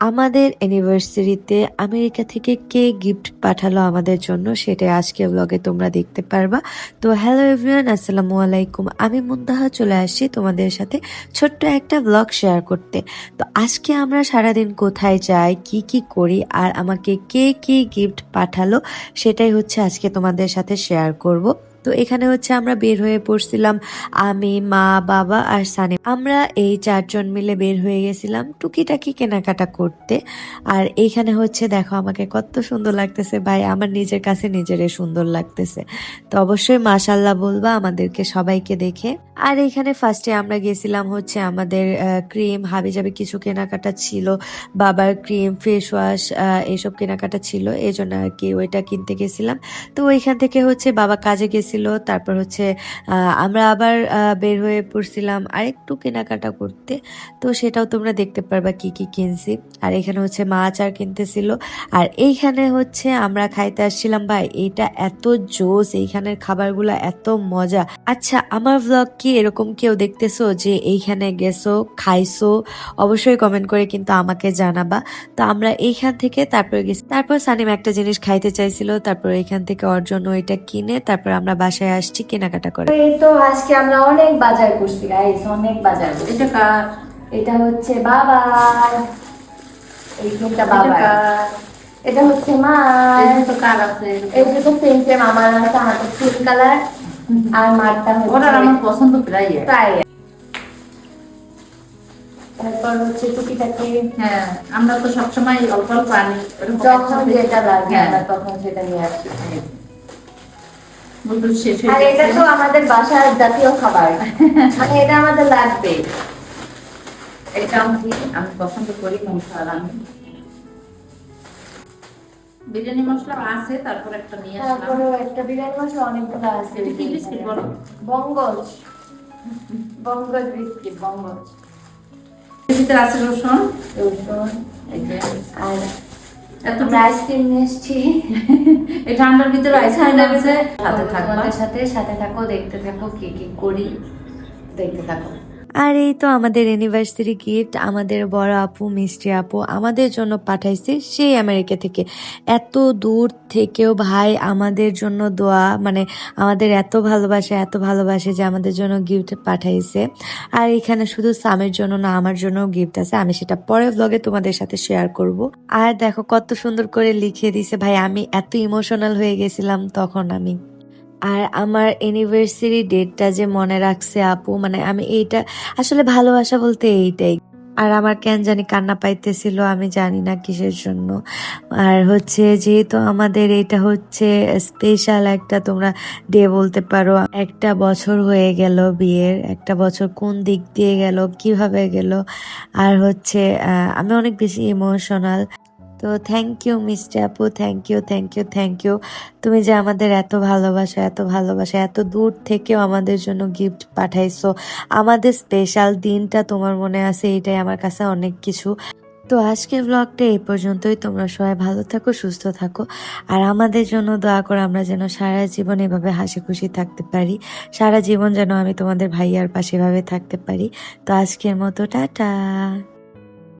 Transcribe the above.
আমাদের অ্যানিভার্সারিতে আমেরিকা থেকে কে গিফট পাঠালো আমাদের জন্য সেটাই আজকে ব্লগে তোমরা দেখতে পারবা। তো হ্যালো এভরিওয়ান আসসালামু আলাইকুম। আমি মুন্তাহা, চলে আসছি তোমাদের সাথে ছোট্ট একটা ব্লগ শেয়ার করতে। তো আজকে আমরা সারাদিন কোথায় যাই, কি কি করি, আর আমাকে কে কি গিফট পাঠালো সেটাই হচ্ছে আজকে তোমাদের সাথে শেয়ার করব। তো এখানে হচ্ছে আমরা বের হয়ে পড়ছিলাম আমি, মা, বাবা আর সানি। আমরা এই চারজন মিলে বের হয়ে গেছিলাম টুকিটাকি কেনাকাটা করতে। আর এখানে হচ্ছে দেখো আমাকে কত সুন্দর লাগতেছে। ভাই, আমার নিজের কাছে নিজেরে সুন্দর লাগতেছে। তো অবশ্যই মাশাল্লাহ বলবা আমাদেরকে সবাইকে দেখে। আর এখানে ফার্স্টে আমরা গেছিলাম হচ্ছে আমাদের ক্রিম হাবি যাবে কিছু কেনাকাটা ছিল, বাবার ক্রিম ফেস ওয়াশ এইসব কেনাকাটা ছিল এই জন্য আর কি ওইটা কিনতে গেছিলাম। তো ওইখান থেকে হচ্ছে বাবা কাজে গেছিল, তারপর হচ্ছে আমরা আবার বের হয়ে পড়ছিলাম আরেকটু কেনাকাটা করতে। তো সেটাও তোমরা দেখতে পারবা কি কি কিনছি। আর এখানে হচ্ছে মা আচার কিনতেছিল। আর এইখানে হচ্ছে আমরা খাইতে আসছিলাম, ভাই এইটা এত জোস, এইখানের খাবারগুলো এত মজা। আচ্ছা আমার ব্লগ কি এরকম কেউ দেখতেছো যে এইখানে গেছো খাইছো? অবশ্যই কমেন্ট করে কিন্তু আমাকে জানাবা। তো আমরা এইখান থেকে তারপর গেছি। তারপর সানিম একটা জিনিস খাইতে চাইছিল তারপর এইখান থেকে ওর জন্য ওইটা কিনে তারপর আমরা বাসায় আসছি কেনাকাটা করে। এই তো আজকে আমরা অনেক বাজার করছি গাইস অনেক বাজার। করছি এটা কার? এটা হচ্ছে বাবার। এই তিনটা বাবার। কার? এটা হচ্ছে মা এটা তো কার আছে? এই দুটো সেম সেম আমার হাতে হাতে ফুল কালার আর মারটা ওরা আমার পছন্দ প্রায় প্রায় তারপর হচ্ছে টুকিটাকি। হ্যাঁ আমরা তো সবসময় অল্প অল্প আনি যখন যেটা লাগে হ্যাঁ। আমরা তখন সেটা নিয়ে আসি। আর এটা তো আমাদের বাসার জাতীয় খাবার। মানে এটা আমাদের লাগবে। এটা আমি আমি পছন্দ করি মশলা আমি। বিরিয়ানি মশলা আছে তারপর একটা নিয়ে আসলাম। তারপরে একটা বিরিয়ানি মশলা অনেকগুলো আছে। এটা কি বিস্কিট বলো? বঙ্গজ। বঙ্গজ বিস্কিট বঙ্গজ। ভিতরে আছে রসুন। রসুন। এই যে আর এত আইসক্রিম নিয়ে এসেছি। এই ঠান্ডার ভিতরে আইসক্রিম আছে সাথে তোমাদের সাথে সাথে থাকো দেখতে থাকো কি কি করি দেখতে থাকো। আর এই তো আমাদের অ্যানিভার্সারি গিফট আমাদের বড় আপু, মিষ্টি আপু আমাদের জন্য পাঠাইছে সেই আমেরিকা থেকে। এত দূর থেকেও ভাই আমাদের জন্য দোয়া মানে আমাদের এত ভালোবাসে এত ভালোবাসে যে আমাদের জন্য গিফট পাঠাইছে। আর এখানে শুধু সামের জন্য না, আমার জন্য গিফট আছে, আমি সেটা পরের ব্লগে তোমাদের সাথে শেয়ার করব। আর দেখো কত সুন্দর করে লিখে দিছে, ভাই আমি এত ইমোশনাল হয়ে গেছিলাম তখন আমি। আর আমার অ্যানিভার্সারি ডেটটা যে মনে রাখছে আপু মানে আমি এইটা, আসলে ভালোবাসা বলতে এইটাই। আর আমার কেন জানি কান্না পাইতেছিল, আমি জানি না কিসের জন্য। আর হচ্ছে যেহেতু আমাদের এটা হচ্ছে স্পেশাল একটা, তোমরা ডে বলতে পারো, একটা বছর হয়ে গেল বিয়ের, একটা বছর কোন দিক দিয়ে গেল, কীভাবে গেল। আর হচ্ছে আমি অনেক বেশি ইমোশনাল তো থ্যাংক ইউ মিস্টার আপু thank you thank you thank you তুমি যে আমাদের এত ভালোবাসা এত ভালোবাসা, এত দূর থেকেও আমাদের জন্য গিফট পাঠাইছো। আমাদের স্পেশাল দিনটা তোমার মনে আছে, এটাই আমার কাছে অনেক কিছু। তো আজকের ব্লগটা এই পর্যন্তই। তোমরা সবাই ভালো থাকো, সুস্থ থাকো। আর আমাদের জন্য দোয়া করো আমরা যেন সারা জীবন এভাবে হাসি খুশি থাকতে পারি। সারা জীবন যেন আমি তোমাদের ভাইয়ার পাশে এভাবে থাকতে পারি। তো আজকের মতো, টাটা।